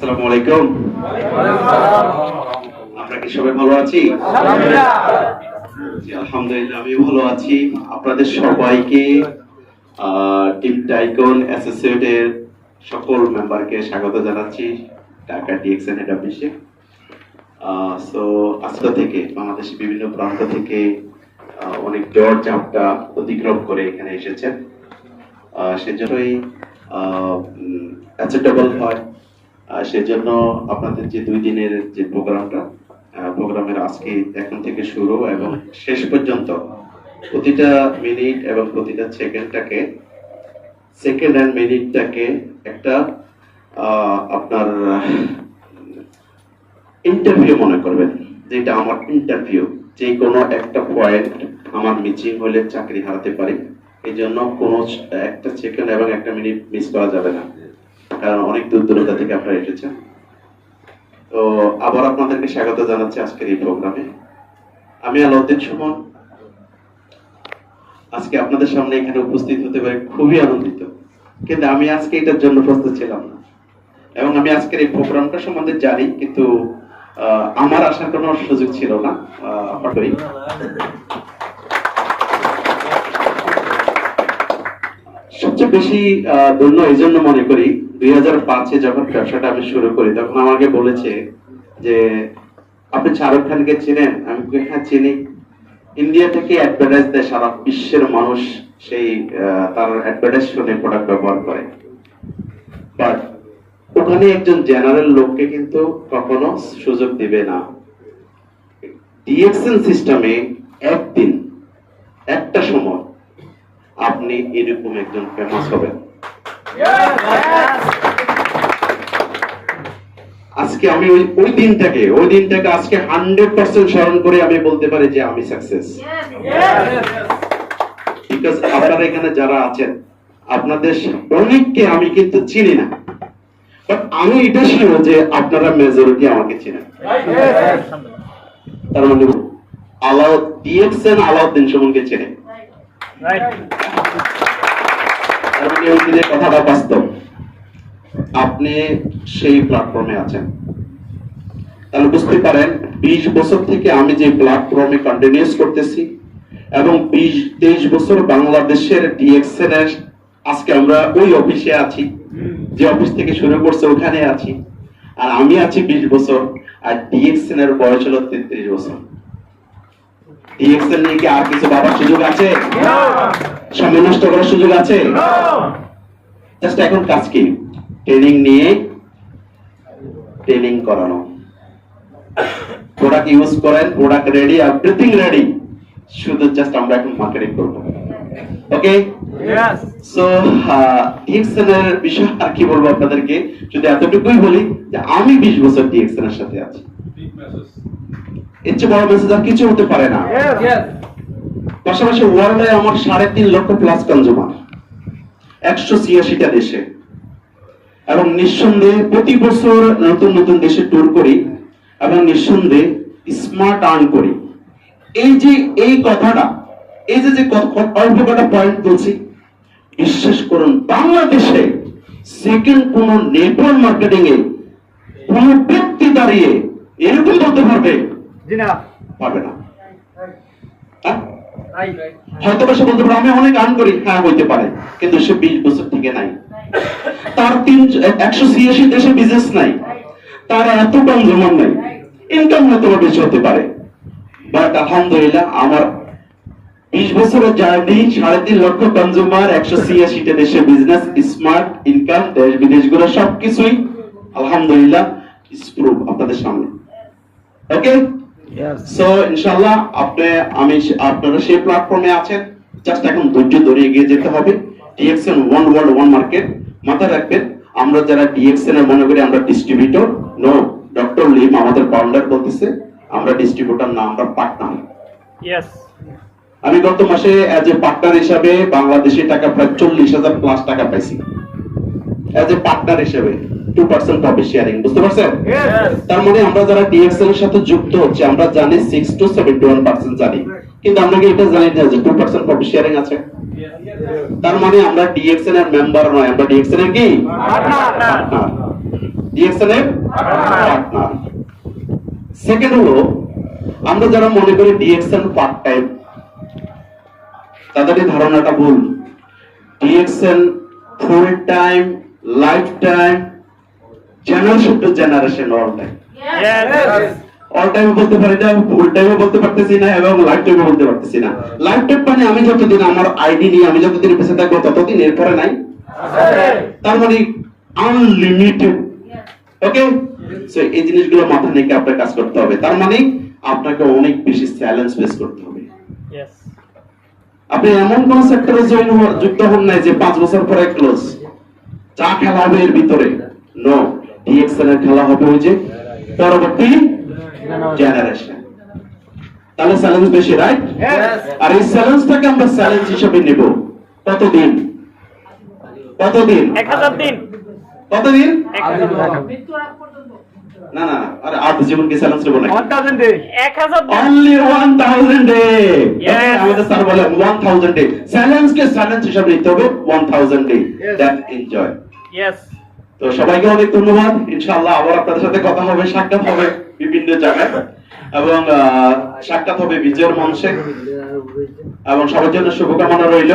আসসালামু আলাইকুম। আমরা কি সবাই ভালো আছি? আলহামদুলিল্লাহ আমি ভালো আছি। আপনাদের সবাইকে টিম টাইকন অ্যাসোসিয়েট এর সকল মেম্বারকে স্বাগত জানাচ্ছি ঢাকা ডিএক্সএন হেড অফিসে সো আজকে থেকে বাংলাদেশের বিভিন্ন প্রান্ত থেকে অনেক জ্বর, চাপটা অতিক্রম করে এখানে এসেছেন। সেজন্যই অ্যাসেটেবল হয়। সেজন্য আপনাদের যে দুই দিনের যে প্রোগ্রামটা প্রোগ্রামের আজকে এখন থেকে শুরু এবং শেষ পর্যন্ত প্রতিটা মিনিট এবং প্রতিটা সেকেন্ডটাকে সেকেন্ড অ্যান্ড মিনিটটাকে একটা আপনার ইন্টারভিউ মনে করবেন, যেটা আমার ইন্টারভিউ যে কোনো একটা পয়েন্ট আমার মিচিং হলে চাকরি হারাতে পারি। এই জন্য কোনো একটা সেকেন্ড এবং একটা মিনিট মিস করা যাবে না। কারণ অনেক দূর দূরতা থেকে আপনারা এসেছেন। তো আবার আপনাদেরকে স্বাগত জানাচ্ছি আজকের এই প্রোগ্রামে। আমি আলাউদ্দিন সুমন। আজকে আপনাদের সামনে এখানে উপস্থিত হতে পারে খুবই আনন্দিত। কিন্তু আমি আজকে এটার জন্য প্রস্তুত ছিলাম না। এবং আমি আজকের এই প্রোগ্রামটা সম্বন্ধে জানি, কিন্তু আমার আসার কোনো সুযোগ ছিল না হঠাৎই। সবচেয়ে বেশি ধন্য এই জন্য মনে করি দুই হাজার যখন ব্যবসাটা আমি শুরু করি, তখন আমাকে বলেছে যে, আপনি শাহরুখ খানকে চেনেন? আমি হ্যাঁ চিনি। ইন্ডিয়া থেকে অ্যাডভার্টাইজ দেয় সারা বিশ্বের মানুষ সেই তার অ্যাডভার্টাইজ শুনে প্রোডাক্ট ব্যবহার করে। বাট ওখানে একজন জেনারেল লোককে কিন্তু কখনো সুযোগ দিবে না। ডিএক্সএন সিস্টেমে একদিন, একটা সময় আপনি এরকম একজন ফেমাস হবেন। আজকে আমি ওই ওই দিনটাকে ওই দিনটাকে আজকে হান্ড্রেড পার্সেন্ট স্মরণ করে আমি বলতে পারি যে আমি সাকসেস বিকজ আপনারা এখানে যারা আছেন আপনাদের অনেককে আমি কিন্তু চিনি না। বাট আমি এটা শিওর যে আপনারা মেজরিটি আমাকে চিনেন। তার মানে আলাউ ডিএক্সএন আলাউদ্দিন সুমনকে চেনে। তার মানে ওই দিনের কথাটা বাস্তব। আপনি সেই প্ল্যাটফর্মে আছেন। তাহলে বুঝতে পারেন বিশ বছর থেকে আমি যে প্ল্যাটফর্মে কন্টিনিউস করতেছি এবং বিশ তেইশ বছর বাংলাদেশের ডিএক্সএন এর আজকে আমরা ওই অফিসে আছি যে অফিস থেকে শুরু করছে ওখানে আছি। আর আমি আছি বিশ বছর আর ডিএক্সএন এর বয়স হলো তেত্রিশ বছর। ডিএক্সএন নিয়ে কি আর কিছু ভাবার সুযোগ আছে? সময় নষ্ট করার সুযোগ আছে? জাস্ট এখন কাজ কি? ট্রেনিং নিয়ে ট্রেনিং করানো। প্রোডাক্ট ইউজ করেন প্রোডাক্ট রেডি এভরিথিং রেডি শুধু জাস্ট আমরা এখন মার্কেটিং করব। ওকে সো ডিএক্সএন এর বিষয়ে আর কি বলব আপনাদেরকে? যদি এতটুকুই বলি যে আমি 20 বছর ডিএক্সএন এর সাথে আছি। এর চেয়ে বড় মেসেজ আর কিছু হতে পারে না। পাশাপাশি ওয়ার্ল্ডে আমার সাড়ে তিন লক্ষ প্লাস কনজুমার একশো ছিয়াশিটা দেশে। এবং নিঃসন্দেহে প্রতি বছর নতুন নতুন দেশে ট্যুর করি এবং নিঃসন্দেহে স্মার্ট আর্ন করি। এই যে এই কথাটা এই যে যে অল্প কটা পয়েন্ট বলছি বিশ্বাস করুন বাংলাদেশে সেকেন্ড কোন নেটওয়ার্ক মার্কেটিং এ কোন ব্যক্তি দাঁড়িয়ে এরকম বলতে পারবে? পারবে না। হ্যাঁ? হয়তো সে বলতে পারে আমি অনেক আর্ন করি। হ্যাঁ হইতে পারে কিন্তু সে বিশ বছর থেকে নাই। তার তিন একশো ছিয়াশি দেশে বিজনেস নাই। তার এত কনজুমার নাই। ইনকাম হয়তো বেশি হতে পারে। বাট আলহামদুলিল্লাহ আমার বিশ বছরের জার্নি সাড়ে তিন লক্ষ কনজুমার একশো ছিয়াশিটা দেশে বিজনেস স্মার্ট ইনকাম দেশ বিদেশগুলো সবকিছুই আলহামদুলিল্লাহ আপনাদের সামনে। ওকে সো ইনশাআল্লাহ আপনি আমি আপনারা সেই প্ল্যাটফর্মে আছেন। জাস্ট এখন ধৈর্য ধরে এগিয়ে যেতে হবে। DXN one world one market মাথায় রাখবেন আমরা যারা ডিএক্সএন এর মনে করি আমরা ডিস্ট্রিবিউটর নো ডক্টর লিম আমাদের ফাউন্ডার বলতেছে আমরা ডিস্ট্রিবিউটর না আমরা পার্টনার আমি গত মাসে অ্যাজ এ পার্টনার হিসাবে বাংলাদেশি টাকা প্রায় চল্লিশ হাজার প্লাস টাকা পাইছি। অ্যাজ এ পার্টনার হিসেবে টু পার্সেন্ট প্রফিট শেয়ারিং বুঝতে পারছেন? তার মানে আমরা যারা ডিএক্সএল এর সাথে যুক্ত হচ্ছে আমরা জানি six to seventy one percent জানি। কিন্তু আমরা কি এটা জানি না যে টু পার্সেন্ট প্রফিট শেয়ারিং আছে? তার মানে আমরা ডিএক্সএন এর মেম্বার নয় আমরা ডিএক্সএন এর কি। ডিএক্সএন এর পার্টনার সেকেন্ড হলো আমরা যারা মনে করি ডিএক্সএন পার্ট টাইম তাদের ধারণাটা ভুল। DXN full time lifetime generation to generation all time all time বলতে পারি না ফুল টাইমও বলতে পারতেছি না এবং লাইফ টাইমও বলতে পারতেছি না। লাইফ টাইম মানে আমি যতদিন আমার আইডি নিয়ে আমি যতদিন বেঁচে থাকব ততদিন এরপরে নাই। তার মানে আনলিমিটেড ওকে সো এই জিনিসগুলো রেখে আপনার কাজ করতে হবে। তার মানে আপনাকে অনেক বেশি চ্যালেঞ্জ ফেস করতে হবে। আপনি এমন কোন সেক্টরে জয়েন যুক্ত হন নাই যে পাঁচ বছর পরে ক্লোজ যা খেলা হবে এর ভিতরে। নো ডিএক্সএল এর খেলা হবে ওই যে। পরবর্তী জেনারেশন তাহলে চ্যালেঞ্জ বেশি রাইট আর এই চ্যালেঞ্জটাকে আমরা চ্যালেঞ্জ হিসেবে নেব। কতদিন? কতদিন? এক হাজার দিন। কতদিন? না না আরে আর জীবনকে চ্যালেঞ্জ নেব না। এক হাজার দিন। অনলি 1000 ডে আমাদের স্যার বলে 1000 ডে চ্যালেঞ্জ কে চ্যালেঞ্জ হিসেবে নিতে হবে 1000 ডে দ্যাট এনজয় ইয়েস তো সবাইকে অনেক ধন্যবাদ। ইনশাআল্লাহ আবার আপনাদের সাথে কথা হবে, সাক্ষাৎ হবে বিভিন্ন জায়গায়। এবং সাক্ষাৎ হবে বিজয়ের মঞ্চে। এবং সবার জন্য শুভকামনা রইল।